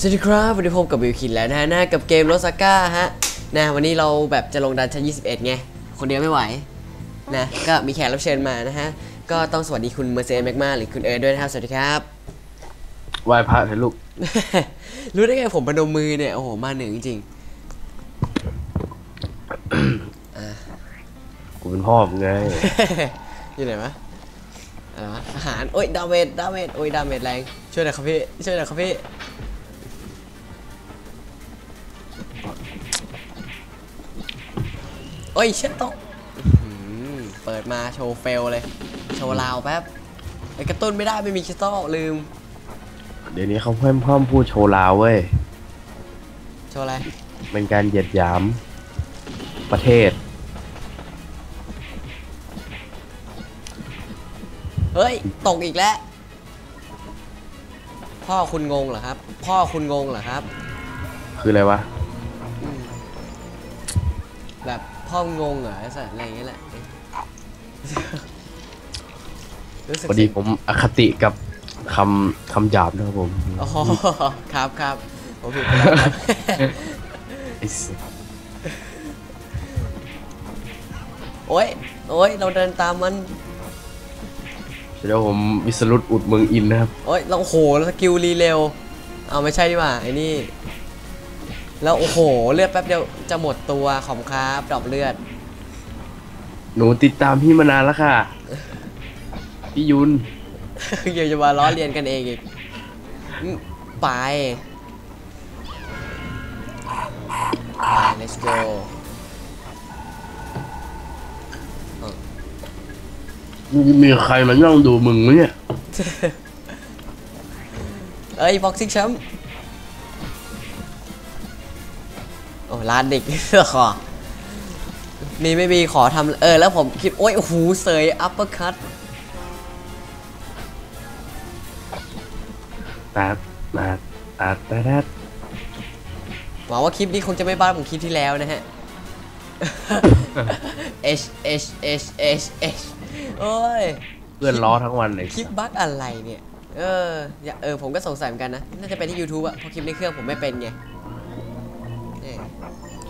สวัสดีครับวันนี้พบกับวิวคินแล้วนะฮะนะกับเกมโรสก้าฮะนะวันนี้เราแบบจะลงดันชั้น 21 ไง คนเดียวไม่ไหวนะก็มีแขกรับเชิญมานะฮะ ก็ต้องสวัสดีคุณเมอร์เซนแมกมาหรือคุณเอิร์ธด้วยนะครับ สวัสดีครับไหว้พระเถอะลูก รู้ได้ไงผมประนมมือเนี่ย โอ้โห มาหนึ่งจริงกูเป็นพ่อมึงไงๆอยู่ไหนวะอะไรวะอาหารโอ้ยดาเมจดาเมจโอ้ยดาเมจแรงช่วยหน่อยครับพี่ช่วยหน่อยครับพี่ อ้ยเช็ดโต๊ะอื้อหือเปิดมาโชว์เฟลเลย โชว์ลาวแป๊บไอ้กระตุ้นไม่ได้ไม่มีคริสตัลลืม เดี๋ยวนี้เขาเพิ่มเพิ่มพูดโชว์ลาวเว้ย โชว์อะไร เป็นการเหยียดหยาม ประเทศ เฮ้ย ตกอีกแล้ว พ่อคุณงงเหรอครับ พ่อคุณงงเหรอครับ คืออะไรวะ แบบ พ่องงเหรอไอ้สัตว์อะไรอย่างเงี้ยแหละรู้สึกพอดีผมอคติกับคำคำหยาบนะครับผมอ๋อครับครับผมผิดไปแล้วครับไอ้สัสโอ้ยโอ้ยเราเดินตามมันเดี๋ยวผมวิสรุตอุดเมืองอินนะครับ โอ้ยเราโอ้โหแล้วสกิลรีเร็ว เอาไม่ใช่ดีกว่าไอ้นี่ แล้วโอ้โห เลือดแป๊บเดียวจะหมดตัวขอมครับดรอปเลือด หนูติดตามพี่มานานแล้วค่ะ พี่ยุนยังจะมาล้อเลียนกันเองอีกอืมไปไป let's go มีใครมานั่งดูมึงไหมเนี่ย เอ้ยบ็อกซิ่งแชมป์ ร้านเด็กขอมีไม่มีขอทำเออแล้วผมคิด โอ้ยโอ้โหเสยอัปเปอร์คัตตาดตาดตาดตาดหวังว่าคลิปนี้คงจะไม่บ้าผมคลิปที่แล้วนะฮะ H H H H H โอ้ยเพื่อนล้อทั้งวันเลยคลิปบั๊กอะไรเนี่ย เอออย่าเออ ผมก็สงสัยเหมือนกันนะ น่าจะเป็นที่ YouTube อะเพราะคลิปในเครื่องผมไม่เป็นไงเนี่ย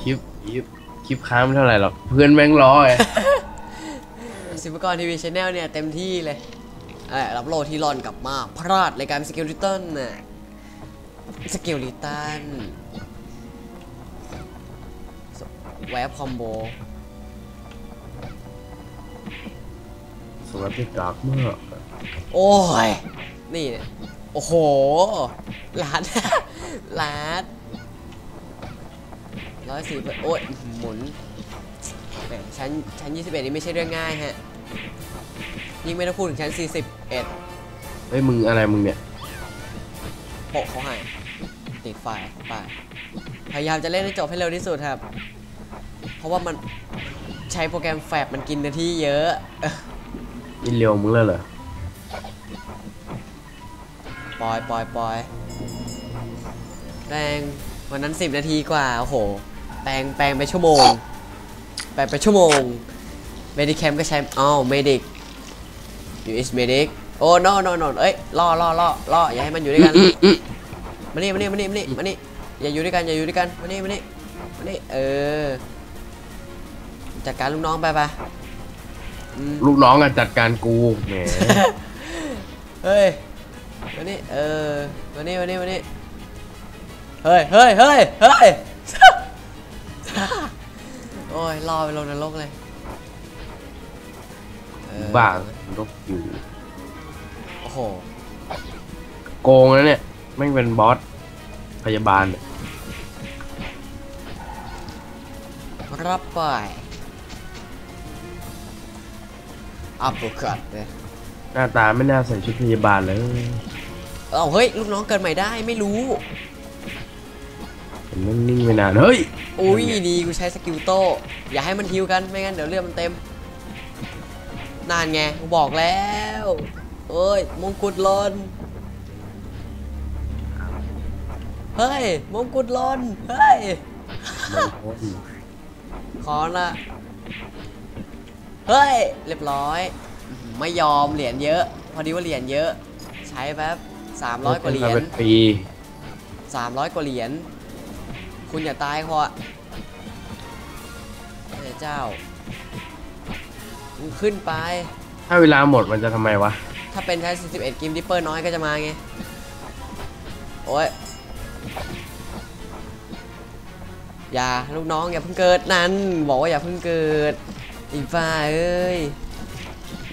คลิปคลิปคลิปค้างไม่เท่าไหร่หรอกเพื่อนแม่งล้อไงสิบกรทีวีชแนลเนี่ยเต็มที่เลยเออรับโลที่รอนกลับมาพลาดรายการสกิลลิตันน่ะสกิลลิตันแวบคอมโบสวัสดีกากมากโอ้ย นี่เนี่ยโอ้โหล้านล้าน ร้อยสี่โอ้ยหมุนแหมชั้นชั้นยี่สิบเอ็ดนี่ไม่ใช่เรื่องง่ายฮะยิ่งไม่ต้องพูดถึงชั้นสี่สิบเอ็ดเฮ้ยมึงอะไรมึงเนี่ยโปะเขาให้ติดไฟไปพยายามจะเล่นให้จบให้เร็วที่สุดครับ เพราะว่ามันใช้โปรแกรมแฟบมันกินเนื้อที่เยอะนี่เร็วมึงแล้วเหรอปล่อยปล่อยปล่อยแปลงวันนั้น 10 นาทีกว่า โอ้โห แปลงแปลงไปชั่วโมง แปลงไปชั่วโมงเมดิแคมก็ใช้อ้าวเมดิก US medic โอ้ no no no เอ้ยล่อล่อล่อล่ออย่าให้มันอยู่ด้วยกันมานี่มานี่มานี่มานี่มานี่อย่าอยู่ด้วยกันอย่าอยู่ด้วยกันมานี่มานี่มานี่เออจัดการลูกน้องไปไปอืมลูกน้องอะจัดการกูแหมเฮ้ยมานี่เออมานี่มานี่มานี่เฮ้ยเฮ้ยเฮ้ยเฮ้ยโอ้ยรอไปลงนรกเลยเออบ้าลกอยู่ โอ้โห โกงแล้วเนี่ยแม่งเป็นบอสพยาบาลเนี่ยรับไปอัปเปอร์คัตเลยหน้าตาไม่น่าใส่ชุดพยาบาลเลยเอาเฮ้ย ลูกน้องเกิดใหม่ได้ไม่รู้ เห็นมันนิ่งไปนานเฮ้ย อุ้ยดีกูใช้สกิลโต้อย่าให้มันฮิวกันไม่งั้นเดี๋ยวเลือดมันเต็มนานไงกูบอกแล้วเอ้ยมงกุฎหลนเฮ้ยมงกุฎหลนเฮ้ยมันโคตรขอละเฮ้ยเรียบร้อยอื้อหือไม่ยอมเหรียญเยอะ พอดีว่าเหรียญเยอะ ใช้แป๊บ300กว่าเหรียญเป็นปีสามร้อยกว่าเหรียญ คุณอย่าตายพออะพระเจ้ามึงขึ้นไป ถ้าเวลาหมดมันจะทำไมวะ ถ้าเป็นใช้41กิมดิปเปอร์น้อยก็จะมาไง โอ้ยอย่าลูกน้องอย่าเพิ่งเกิดนั่นบอกว่าอย่าเพิ่งเกิดอีฟ้าเอ้ย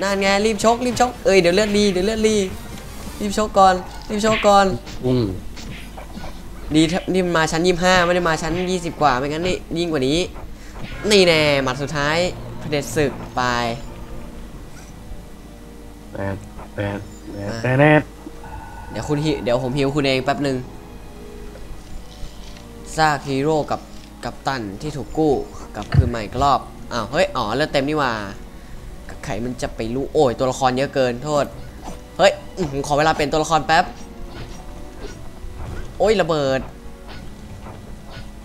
นั่นไงรีบชกรีบชกเอ้ยเดี๋ยวเลือดรีเดี๋ยวเลือดรีรีบชกก่อนรีบชกก่อนกุ้ง ดีถ้านี่มันมาชั้นยี่ห้าไม่ได้มาชั้น20กว่าไม่งั้นนี่ยิ่งกว่านี้ นี่แน่หมัดสุดท้ายเผด็จศึกไปแปดแปดแปดแปดแปดเดี๋ยวคุณฮิเดี๋ยวผมฮิวคุณเองแป๊บหนึ่งซากฮีโร่กับกับตันที่ถูกกู้กลับคืนมาอีกรอบอ้าวเฮ้ยอ๋อเลือดเต็มนี่หว่าไขมันจะไปรู้โอ้ยตัวละครเยอะเกินโทษ เฮ้ยอื้อหือขอเวลาเป็นตัวละครแป๊บ โอ้ยระเบิด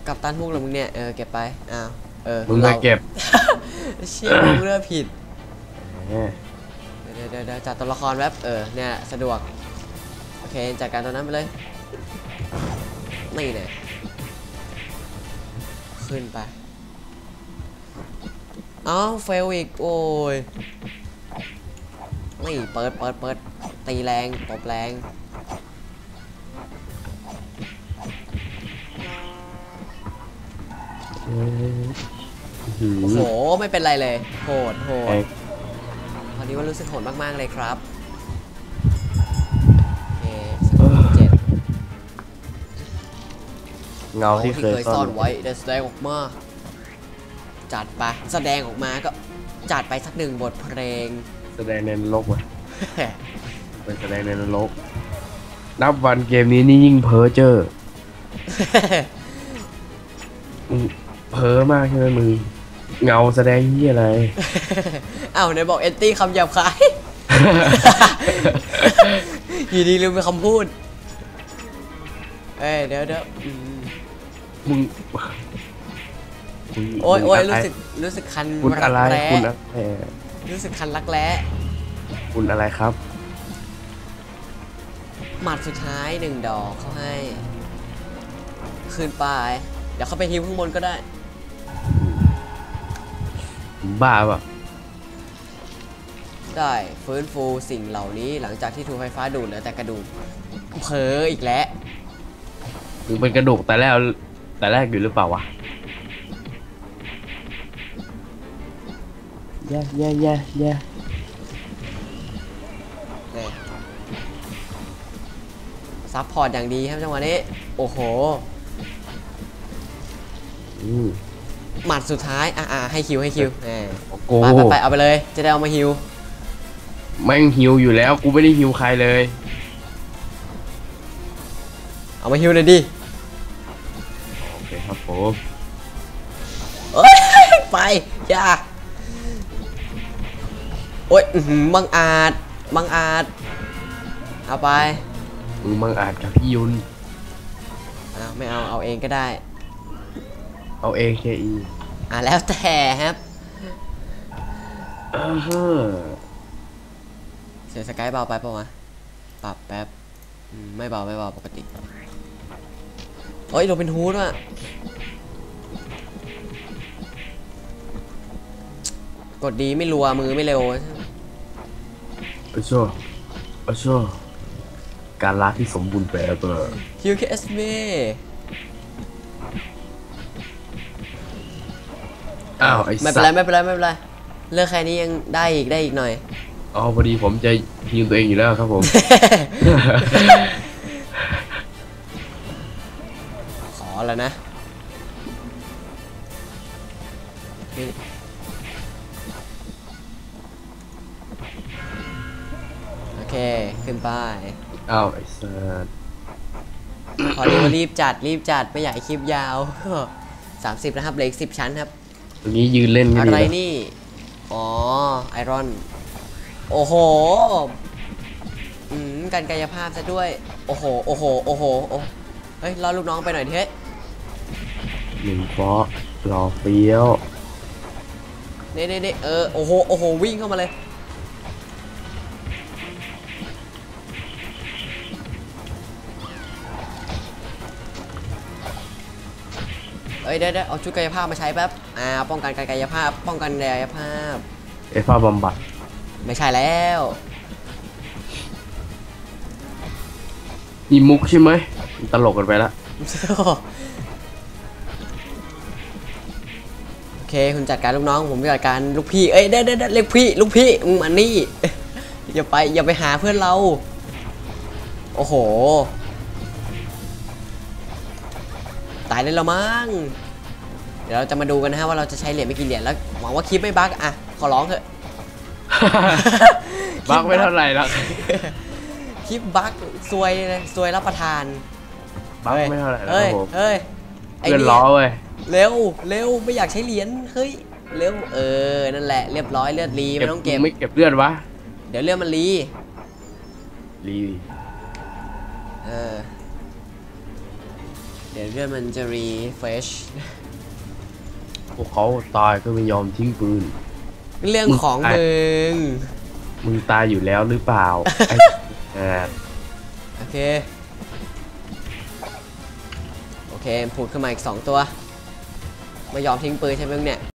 กับตันพวกเหรอมึงเนี่ย เออเก็บไป อ้าว เออมึงมาเก็บ เชี่ยมึงเลือกผิดแหมเดี๋ยวเดี๋ยวเดี๋ยวจัดตัวละครแป๊บเออ เนี่ย สะดวก โอเค จัดการตัวนั้นไปเลย นี่เนี่ยขึ้นไป เอ้าเฟลอีก โอ้ยนี่เปิดเปิดเปิดตีแรงตบแรง โอ้โห ไม่เป็นไรเลย โหดโหแอดกตอนนี้ว่ารู้สึกโหดมาก ๆ เลยครับ โอเคสกิลเจ็ดเงาที่ที่เคยเคยซ่ซ่ออนนไว้ได้แสดงออกมา จัดไป แสดงออกมาก็จัดไปสักหนึ่งบทเพลง แสดงในนรกว่ะเป็นแสดงในนรก นับวันเกมนี้นี่ยิ่งเพ้อเจอมึง เพ้อมากใช่ไหมมึงเงาแสดงที่อะไรเอ้าไหนบอกเอนตี้คำหยาบคาย อยู่ดีลืมไปคำพูด เอ้ยเดี๋ยวเดี๋ยวอืมมึงมึงโอ้ยโอ้ยมึงรู้อะไรสึกรู้สึกคันคุณรัอะไรแร้คุณอะไรรู้สึกคันรักแร้คุณอะไรครับ หมัดสุดท้ายหนึ่งดอกเขาให้ คืนไป เดี๋ยวเขาไปฮิวข้างบนก็ได้ บ้าเปล่ะได้ฟื้นฟูสิ่งเหล่านี้หลังจากที่ถูกไฟฟ้าดูดเหลือแต่กระดูกเผลออีกแล้วมึงเป็นกระดูกแต่แรกแต่แรกอยู่หรือเปล่าวะแย่แย่แย่แย่นี่ซัพพอร์ตอย่างดีครับจังหวะนี้ โอ้โห อืม หมัดสุดท้าย อ่าให้คิวให้คิวแหมโอ้โหไปไปไปเอาไปเลย จะได้เอามาฮิวแม่งหิวอยู่แล้วกูไม่ได้หิวใครเลย เอามาฮิวเลยดิโอเคครับผมเอ้ยไปอย่าโอ้ยอื้อหือบังอาจบังอาจเอาไปมึงมังอาจกับพี่ยุนอ้าวไม่เอาเอาเองก็ได้ เอา AKE อะแล้วแต่ครับอ่าฮะเสียงสกายเบาไปปะวะปรับแป๊บอืมไม่เบาไม่เบาปกติเฮ้ยเราเป็นฮูดว่ะกดดีไม่รัวมือไม่เร็วเอาชัวเอาชัวการลาที่สมบูรณ์แบบเออ QKSB อ้าวไอ้ไม่สัเป็นไรตว์ไม่เป็นไรไม่เป็นไรเลือกแค่นี้ยังได้อีกได้อีกหน่อย อ๋อพอดีผมจะฮิวตัวเองอยู่แล้วครับผม ขอแล้วนะนี่โอเค ขึ้นไป อ้าวไอ้สัตว์ขอรีบรีบจัดรีบจัดไม่อยากให้คลิปยาว 30 นะครับเหลืออีก10 ชั้นครับ ตรงนี้ยืนเล่นกันอะดีไรนะนี่ อ๋อ ไอรอน โอ้โห อืม การกายภาพซะด้วย โอ้โห โอ้โห โอ้โหโอ้เฮ้ยรอลูกน้องไปหน่อยดิเฮ้ยหนึ่งฟอรอเฟี้ยว เน่เน่เน่เออ โอ้โห โอ้โห วิ่งเข้ามาเลย อ้ยเดี๋ยวเดี๋ยวเอาชุดกายภาพมาใช้แป๊บอ่าป้องกันการกายภาพ ป้องกันกายภาพไอ้ฟ้าบำบัดไม่ใช่แล้วนี่มุกใช่ไหมมันตลกกันไปละโอเคคุณจัดการลูกน้องผมจัดการลูกพี่เอ้ยเด้เด้เด้เรียกพี่ลูกพี่มึงมานี่อย่าไปอย่าไปหาเพื่อนเรา โอ้โห ตายเลยละมั้งเดี๋ยวเราจะมาดูกันนะฮะว่าเราจะใช้เหรียญไม่กี่เหรียญแล้วหวังว่าคลิปไม่บั๊กอะขอร้องเถอะบักไม่เท่าไหร่ละคลิปบั๊กซวยเลยซวยรับประทานบักไม่เท่าไหร่ละคเฮ้รัยบผมเฮ้ยไเพื่อนล้อเว้ยเร็วเร็วไม่อยากใช้เหรียญเฮ้ยเร็วเออนั่นแหละเรียบร้อยเลือดรีไม่ต้องเก็บไม่เก็บเลือดวะเดี๋ยวเลือดมันรีรีเออเดี๋ยวเลือดมันจะรีเฟชพ วกเขาตายก็ไม่ยอมทิ้งปืน เรื่องของมึง มึงตายอยู่แล้วหรือเปล่าไอ้แอดโอเค โอเคพูดขึ้นมาอีกสองตัว ไม่ยอมทิ้งปืนใช่ไหมมึงเนี่ย